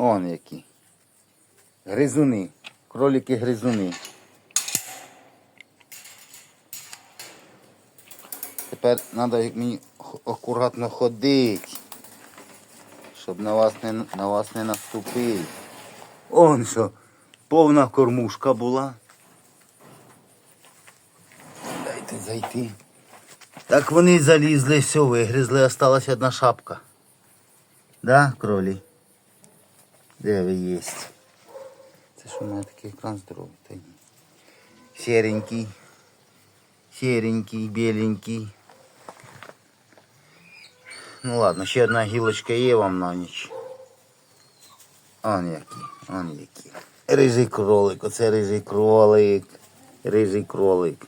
Он які. Гризуни. Кролики гризуни. Тепер треба мені акуратно ходити, щоб на вас не, на вас не наступити. Он що, повна кормушка була. Дайте зайти. Так вони залізли, все вигризли, осталась одна шапка. Да, кролі? Де ви єсть? Це що у мене такий екран здоровий? Та ні. Серенький. Серенький, беленький. Ну ладно, ще одна гілочка є вам на ніч. Он який, он який. Рижий кролик, оце рижий кролик. Рижий кролик.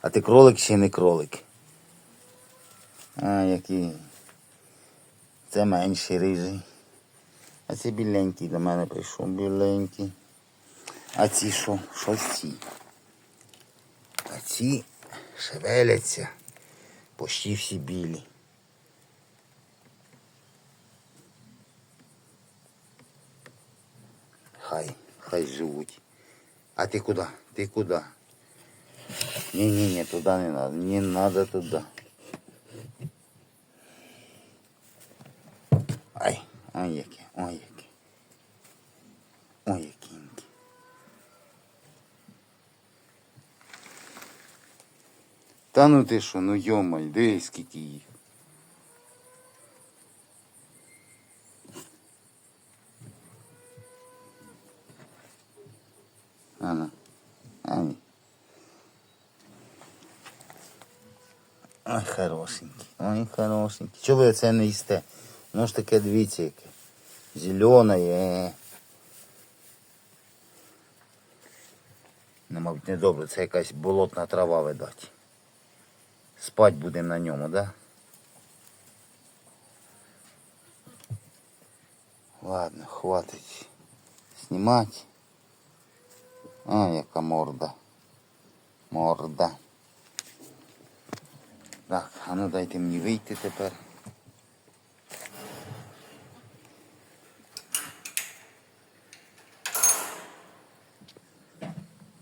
А ти кролик чи не кролик? А, який. Це менший рижий. А це біленький до мене прийшов, біленький. А ці що? Що ці? А ці шевеляться. Почти всі білі. Хай, хай живуть. А ти куди? Ти куди? Не-не-не, туда не надо. Не надо туда. Ай, ой, яке, ой, яке. Ой, якеньке. Та ну ти що, ну йомай, дивись, скільки їх. Ана, Ані. Ой, хорошенький, ой, хорошенький. Чого ви це не їсте? Воно ж таке, дивіться, яке. Зелене. е. Ну, мабуть, не добре, це якась болотна трава, видать. Спать будемо на ньому, да? Ладно, хватить знімати. А, яка морда. Морда. Так, а ну дайте мені вийти тепер.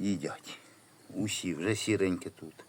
Їдять. Усі, вже сіренькі тут.